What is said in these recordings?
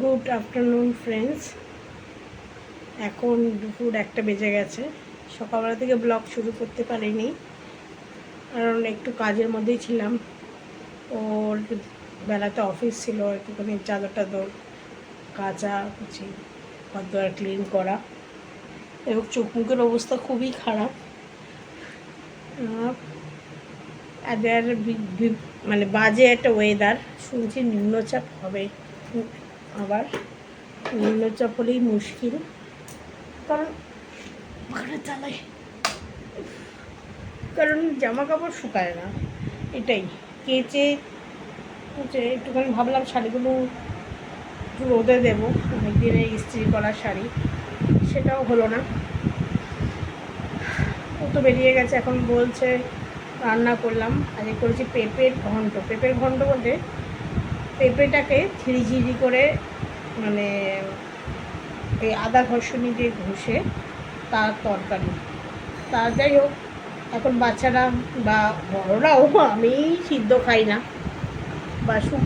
Good afternoon friends এখন দুপুর একটা বেজে গেছে। সকালবেলা থেকে ব্লগ শুরু করতে পারিনি। কারণ একটু কাজের মধ্যেই ছিলাম। ওর বেলাতে অফিস ছিল, একটুখানি চাদর টাদর, কাচা কুচি ঘর ক্লিন করা। এবং চোখ মুখের অবস্থা খুবই খারাপ। এদের মানে বাজে একটা ওয়েদার শুনছি নিম্নচাপ হবে। আবার নিম্নচাপ হলেই মুশকিল। কারণ ওখানে চালাই কারণ জামা কাপড় শুকায় না। এটাই। কেচে হচ্ছে একটুখানি ভাবলাম শাড়িগুলো একটু রোদে দেবো। অনেক দিনে ইস্ত্রি করা শাড়ি। সেটাও হলো না। ও তো বেরিয়ে গেছে। এখন বলছে, রান্না করলাম। আজকে করেছি পেঁপের ঘন্ট। পেঁপের ঘন্ট বলতে পেঁপেটাকে ঝিরিঝিরি করে মানে এই আদা ঘষণি দিয়ে ঘষে তার তরকারি। তা যাই হোক, এখন বাচ্চারা বা বড়রাও আমি সিদ্ধ খাই না, বা শুক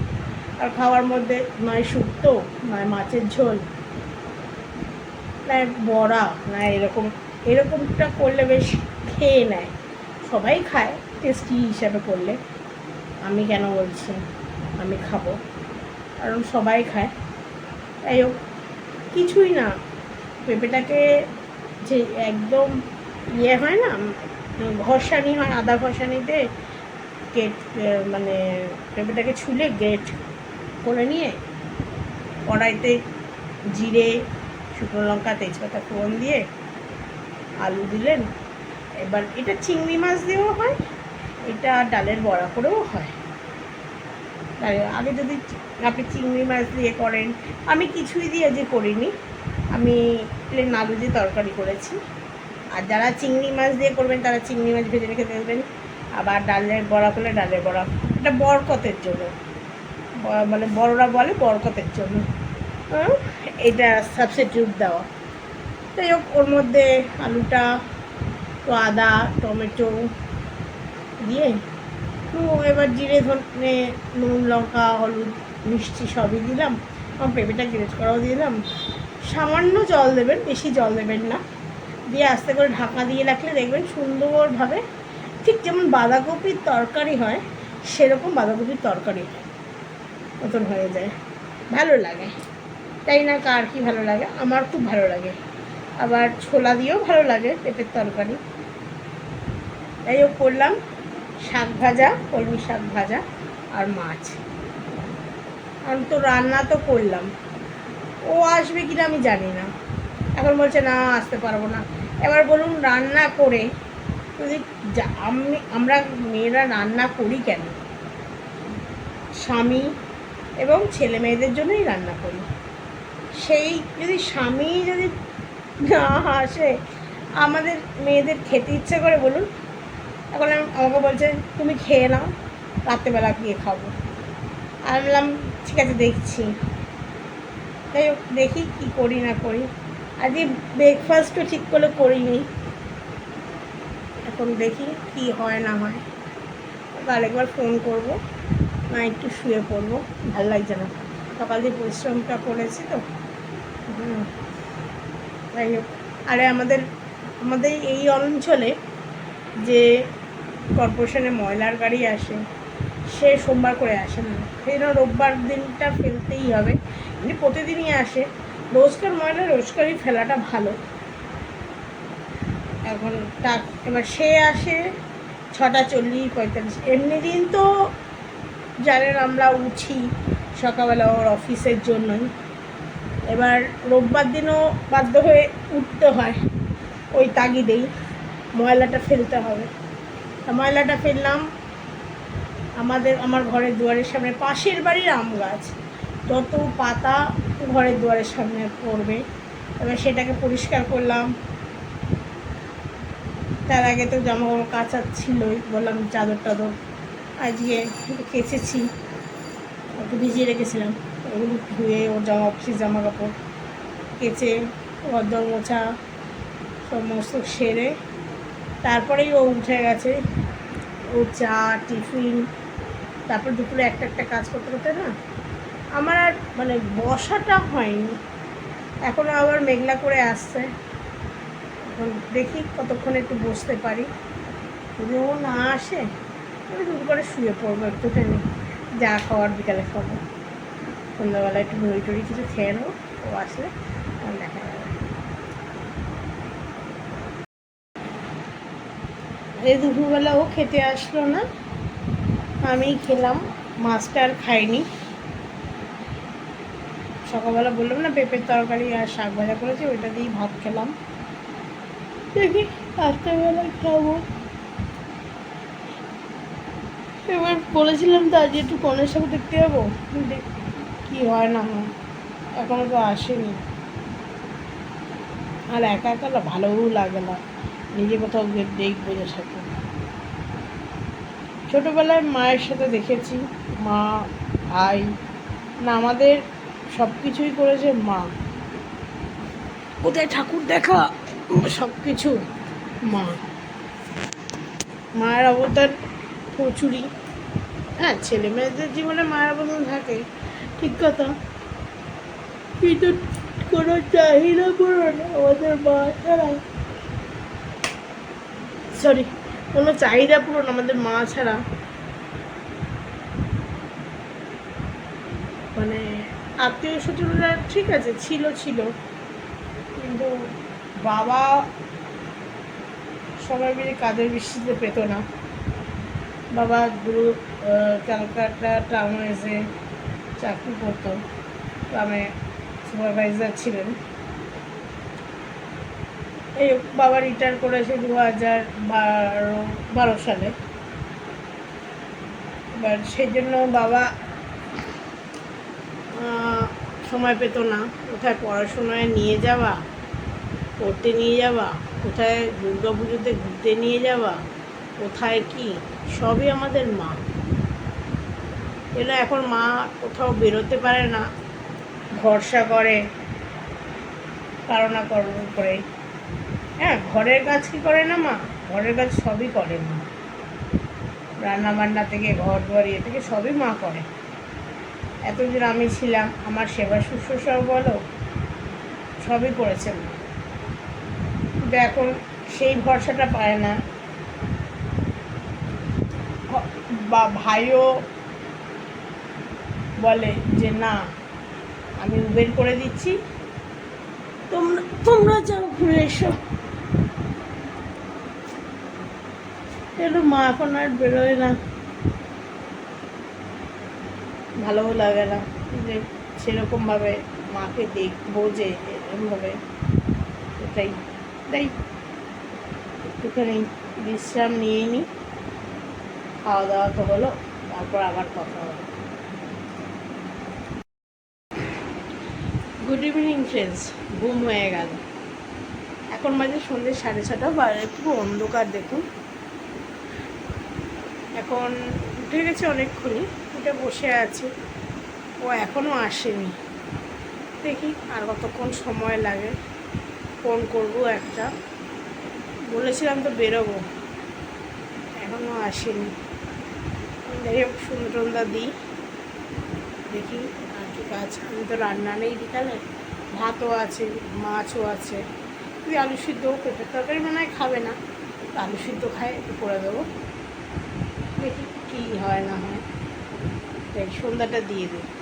আর খাওয়ার মধ্যে নয় শুক্তো নয় মাছের ঝোল, না বড়া, না এরকম, এরকমটা করলে বেশ খেয়ে নেয়। সবাই খায় টেস্টি হিসাবে করলে। আমি কেন বলছি? আমি খাব। কারণ সবাই খায়। তাই হোক কিছুই না। পেঁপেটাকে যে একদম ইয়ে হয় না, ঘষানি হয়, আদা ঘষানিতে গেট মানে পেঁপেটাকে ছুলে গেট করে নিয়ে কড়াইতে জিরে, শুকনো লঙ্কা, তেজপাতা, ফোড়ন দিয়ে আলু দিলেন। এবার এটা চিংড়ি মাছ দিয়েও হয়, এটা ডালের বড়া করেও হয়। আগে যদি আপনি চিংড়ি মাছ দিয়ে করেন, আমি কিছুই দিয়ে যে করিনি। আমি প্লেন আলু দিয়ে তরকারি করেছি। আর যারা চিংড়ি মাছ দিয়ে করবেন, তারা চিংড়ি মাছ ভেজে রেখে দেবেন। আবার ডালের বড়া করলে ডালের বড়া। এটা বরকতের জন্য। মানে বড়রা বলে বরকতের জন্য। এটা সাবস্টিটিউট দেওয়া। যাই হোক, ওর মধ্যে আলুটা, তো আদা, টমেটো দিয়ে তো এবার জিরে ধনে, নুন, লঙ্কা, হলুদ, মিষ্টি সবই দিলাম। আমার পেঁপেটা গ্রেট করাও দিলাম, সামান্য জল দেবেন, বেশি জল দেবেন না। দিয়ে আস্তে করে ঢাকা দিয়ে রাখলে দেখবেন সুন্দরভাবে ঠিক যেমন বাঁধাকপির তরকারি হয়, সেরকম বাঁধাকপির তরকারি মতন হয়ে যায়। ভালো লাগে। তাই না? কার কি ভালো লাগে? আমার খুব ভালো লাগে। আবার ছোলা দিয়েও ভালো লাগে পেঁপের তরকারি। তাই করলাম। শাক ভাজা, কলমি শাক ভাজা আর মাছ। আমি তো রান্না তো করলাম। ও আসবে কিনা আমি জানি না। এখন বলছে, না, আসতে পারব না। এবার বলুন, রান্না করে যদি আমি, আমরা মেয়েরা রান্না করি কেন? স্বামী এবং ছেলে মেয়েদের জন্যই রান্না করি। সেই যদি স্বামী যদি না আসে, আমাদের মেয়েদের খেতে ইচ্ছে করে, বলুন এখন আমাকে বলছে, তুমি খেয়ে নাও, রাত্রেবেলা গিয়ে খাব। আমি বললাম, ঠিক আছে, দেখছি। যাই হোক, দেখি কী করি না করি। আজকে ব্রেকফাস্টও ঠিক করে করিনি। এখন দেখি কি হয় না হয়। আর একবার ফোন করব, না একটু শুয়ে পড়ব, ভালো লাগছে না। সকাল দিয়ে পরিশ্রমটা করেছি তো, হুম। যাই হোক, আরে আমাদের আমাদের এই অঞ্চলে যে কর্পোরেশনে ময়লার গাড়ি আসে, সে সোমবার করে আসে না। সেই জন্য রোববার দিনটা ফেলতেই হবে। এমনি প্রতিদিনই আসে। রোজকার ময়লা, রোজকারই ফেলাটা ভালো। এখন তা এবার সে আসে ছটা চল্লিশ পঁয়তাল্লিশ। এমনি দিন তো জানেন আমরা উঠি সকালবেলা ওর অফিসের জন্যই। এবার রোববার দিনও বাধ্য হয়ে উঠতে হয়। ওই তাগিদেই ময়লাটা ফেলতে হবে। ময়লাটা ফেললাম। আমাদের, আমার ঘরের দুয়ারের সামনে, পাশের বাড়ির আম গাছ। যত পাতা ঘরের দুয়ারের সামনে পড়বে, এবার সেটাকে পরিষ্কার করলাম। তার আগে তো জামা কাপড় কাচা ছিলই, বললাম চাদর টাদর আজকে কেচেছি। একটু ভিজিয়ে রেখেছিলাম। ওগুলো ধুয়ে ওর জামা, অফিসের জামা কাপড় কেচে ঘর মোছা, সমস্ত সেরে তারপরেই ও উঠে গেছে। ও চা, টিফিন, তারপর দুপুরে একটা একটা কাজ করতে করতে না আমার আর মানে বসাটা হয়নি। এখন আবার মেঘলা করে আসছে। এখন দেখি কতক্ষণ একটু বসতে পারি। যদি ও না আসে, আমি দুপুর করে শুয়ে পড়ব একটুখানি, যা খাওয়ার বিকালে খাব। সন্ধ্যাবেলা একটু মুড়ি টুড়ি কিছু খেয়ে নেব, ও আসলে দেখা যাবে এই দুপুরবেলা ও খেতে আসলো না, আমি খেলাম, মাছটা আর খাইনি। সকালবেলা বললাম, না, পেঁপের তরকারি আর শাক ভাজা করেছি, ওইটা দিয়েই ভাত খেলাম। দেখি, রাত্রেবেলায় খাব। এবার বলেছিলাম তো আজ একটু কনের সাথে দেখতে যাব? কি হয় না হয়, এখনও তো আসেনি। আর একা একা ভালোও লাগে না। নিজে কোথাও দেখব যে সাথে। ছোটোবেলায় মায়ের সাথে দেখেছি, মা, ভাই, না, আমাদের সব কিছুই করেছে মা। কোথায় ঠাকুর দেখা? সব কিছু মা। মায়ের অবদান প্রচুরই। হ্যাঁ ছেলে মেয়েদের জীবনে মায়ের অবদান থাকে, ঠিক কথা। কিন্তু কোনো চাহিদা পূরণ আমাদের মা ছাড়া সরি কোনো চাহিদা পূরণ আমাদের মা ছাড়া? মানে আত্মীয় স্বজনরা ঠিক আছে, ছিল ছিল। কিন্তু বাবা সবাই মিলে কাজের বৃষ্টিতে পেতো না। বাবা গুরু ক্যালকাটা টাউনে এসে চাকরি করতো, গ্রামে সুপারভাইজার ছিলেন। এই বাবা রিটায়ার করেছে দু হাজার বারো বারো সালে। এবার সেই জন্য বাবা সময় পেতো না। কোথায় পড়াশোনায় নিয়ে যাওয়া, পড়তে নিয়ে যাওয়া, কোথায় দুর্গা পুজোতে ঘুরতে নিয়ে যাওয়া, কোথায় কি, সবই আমাদের মা। এরা এখন মা কোথাও বেরোতে পারে না, ভরসা করে কারও না কারোর উপরে হ্যাঁ ঘরের কাজ কি করে না মা? ঘরের কাজ সবই করে মা। রান্না বান্না থেকে ঘর দুয়ার ইয়ে থেকে সবই মা করে। এতদিন আমি ছিলাম, আমার সেবা শুশ্রূষাও বলো, সবই করেছে মা। কিন্তু এখন সেই ভরসাটা পায় না। বা ভাইও বলে যে, না, আমি উবের করে দিচ্ছি তোমরা তোমরা যাও ঘুরে এসো। এলো মা এখন আর বেরোয় না। ভালোও লাগে না। যে সেরকমভাবে মাকে দেখব যে এরকমভাবে। এটাই। তাই একটুখানি বিশ্রাম নিয়ে নিই খাওয়া দাওয়া তো হলো, তারপর আবার কথা হবে। Good evening, friends. ঘুম হয়ে গেল। এখন বাজে সন্ধ্যে সাড়ে ছটা বাইরে পুরো অন্ধকার দেখুন। এখন উঠে গেছে অনেকক্ষণই, উঠে বসে আছে। ও এখনও আসেনি। দেখি আর কতক্ষণ সময় লাগে। ফোন করব একটা। বলেছিলাম তো বেরোবো। এখনও আসেনি। হোক সুন্দর টন্দা দিই দেখি আর কি কাজ। আমি তো রান্না নেই বিকালে। ভাতও আছে, মাছও আছে। যদি আলু সিদ্ধও পেঁপের তরকারি মনে হয় খাবে না। আলু সিদ্ধ খায়, একটু করে দেবো। দেখি কী হয় না হয়। তাই সন্ধ্যাটা দিয়ে দিই।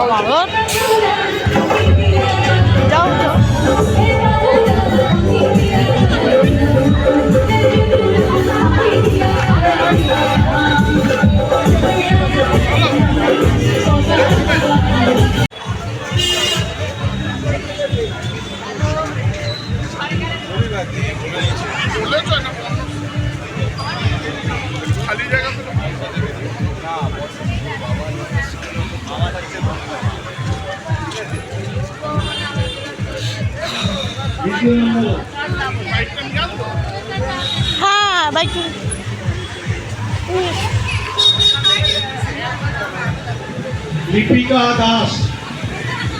যাও যাও খালি হ্যাঁ বাইক লিপিকা দাস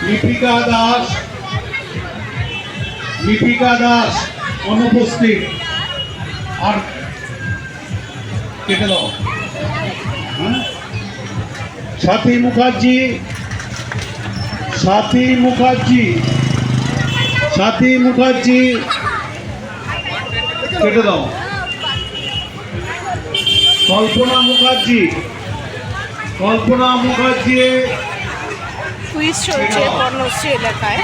লিপিকা দাস লিপিকা দাস অনুপস্থিত। আর কেটে দাও। হ্যাঁ? সাথী মুখার্জি সাথী মুখার্জি। সাথী মুখার্জি কেটে দাও। কল্পনা মুখার্জি কল্পনা মুখার্জি কুইজ চলছে কর্ণশ্রী এলাকায়।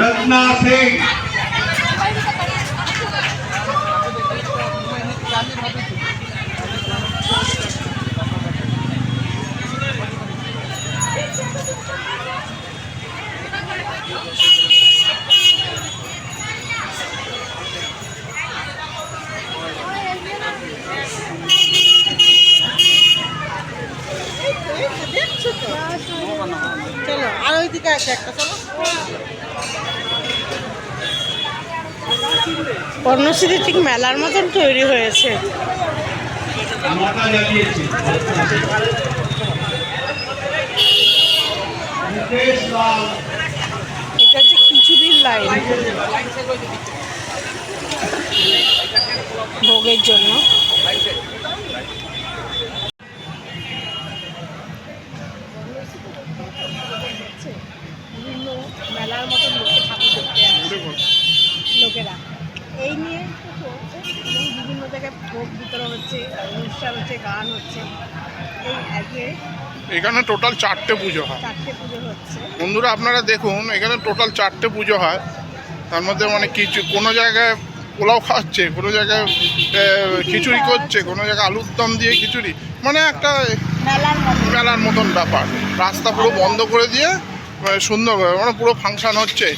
রত্না সিং চলো আর ওই দিকে আছে একটা চলো কর্ণশ্রী ঠিক মেলার মতন তৈরি হয়েছে। এটা লাইন। ভোগের জন্য বিভিন্ন মেলার মতন লোকে ঠাকুর দেখতে আসে লোকেরা এই নিয়ে তো চলছে এবং বিভিন্ন জায়গায় ভোগ বিতরণ হচ্ছে অনুষ্ঠান হচ্ছে গান হচ্ছে। এই আজকে এখানে টোটাল চারটে পুজো হয়। চারটে পুজো হচ্ছে। বন্ধুরা আপনারা দেখুন এখানে টোটাল চারটে পুজো হয়। তার মধ্যে মানে কিছু কোনো জায়গায় পোলাও খাচ্ছে কোনো জায়গায় খিচুড়ি করছে কোনো জায়গায় আলুর দম দিয়ে খিচুড়ি। মানে একটা মেলার মতন ব্যাপার। রাস্তা পুরো বন্ধ করে দিয়ে সুন্দরভাবে মানে পুরো ফাংশন হচ্ছে।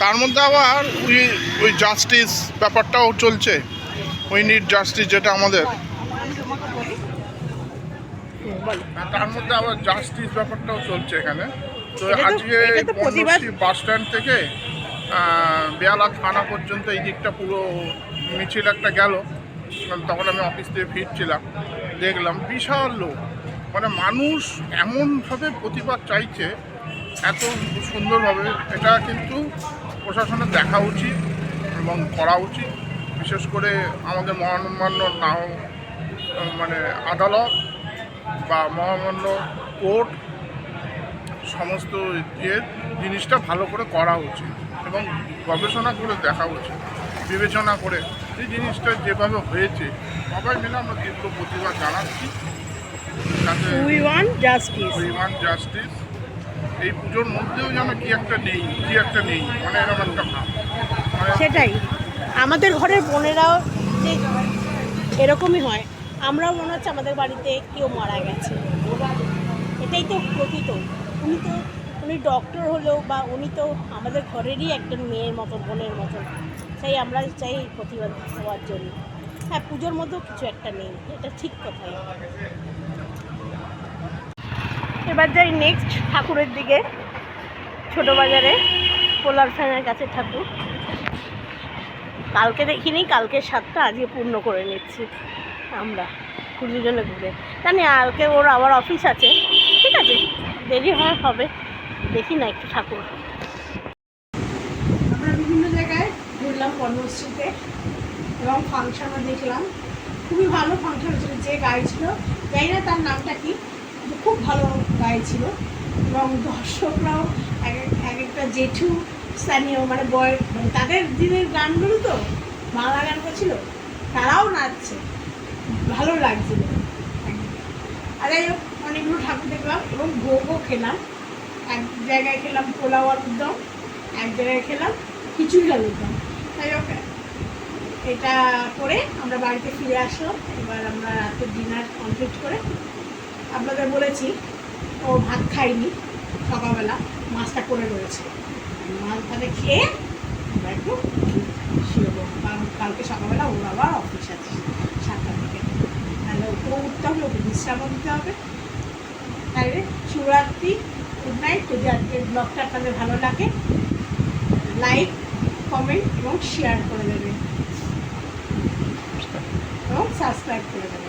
তার মধ্যে আবার ওই ওই জাস্টিস ব্যাপারটাও চলছে। উই নিড জাস্টিস যেটা আমাদের। তার মধ্যে আবার জাস্টিস ব্যাপারটাও চলছে এখানে। তো আজকে বাস স্ট্যান্ড থেকে বেয়ালা থানা পর্যন্ত এই দিকটা পুরো মিছিল একটা গেল। তখন আমি অফিস থেকে ফিরছিলাম দেখলাম বিশাল লোক। মানে মানুষ এমনভাবে প্রতিবাদ চাইছে এত সুন্দরভাবে। এটা কিন্তু প্রশাসনের দেখা উচিত এবং করা উচিত। বিশেষ করে আমাদের মহামান্য নাও মানে আদালত বা মহামান্য কোর্ট সমস্ত ইয়ে জিনিসটা ভালো করে করা উচিত এবং গবেষণা করে দেখা উচিত বিবেচনা করে। এই জিনিসটা যেভাবে হয়েছে সবাই মিলে আমরা তীব্র প্রতিবাদ জানাচ্ছি। জাস্টিস এই পুজোর মধ্যেও যেন কি একটা নেই কি একটা নেই মানে এরকম একটা ভাব। মানে সেটাই। আমাদের ঘরের বোনেরাও যে এরকমই হয়। আমরাও মনে হচ্ছে আমাদের বাড়িতে কেউ মারা গেছে। এটাই তো প্রকৃত। উনি তো, উনি ডক্টর হলেও বা উনি তো আমাদের ঘরেরই একজন মেয়ের মতন বোনের মতন তাই আমরা চাই প্রতিবাদ হওয়ার জন্য। হ্যাঁ পুজোর মধ্যেও কিছু একটা নেই। এটা ঠিক কথাই। এবার যাই নেক্সট ঠাকুরের দিকে। ছোট বাজারে, পোলার ফ্যানের কাছে ঠাকুর। কালকে দেখিনি কালকে সাতটা আজকে পূর্ণ করে নিচ্ছি আমরা জন্য ঘুরে। জানি, কালকে ওর আবার অফিস আছে। ঠিক আছে, দেরি হয়, হবে। দেখি না একটু ঠাকুর। আমরা বিভিন্ন জায়গায় ঘুরলাম কর্মশ্রীতে এবং ফাংশনও দেখলাম। খুবই ভালো ফাংশন ছিল, যে গাই ছিল। জানি না তার নামটা কি খুব ভালো গাই ছিল। এবং দর্শকরাও এক একটা জেঠু স্থানীয় মানে বয় মানে তাদের দিনের গানগুলো তো বাংলা গান করছিল, তারাও নাচছে, ভালো লাগছিল। আর যাই হোক, অনেকগুলো ঠাকুর দেখলাম এবং ভোগও খেলাম। এক জায়গায় খেলাম পোলাও আলুর দম, এক জায়গায় খেলাম খিচুড়ি আলুর দম। যাই হোক, এটা করে আমরা বাড়িতে ফিরে আসলাম। এবার আমরা রাতের ডিনার কমপ্লিট করে আপনাদের বলেছি, ও ভাত খাইনি সকালবেলা মাছটা করে রয়েছে। মাছ ভাতে খেয়ে আমরা একটু শুয়েবো। কারণ কালকে সকালবেলা ওর আবার অফিস আছে সাতটা থেকে তাহলে ওকেও উঠতে হবে, ওকে বিশ্রামও দিতে হবে। তাইলে শিবরাত্রি গুড নাইট যদি আজকের ব্লগটা আপনাদের ভালো লাগে লাইক কমেন্ট এবং শেয়ার করে দেবেন। এবং সাবস্ক্রাইব করে দেবেন।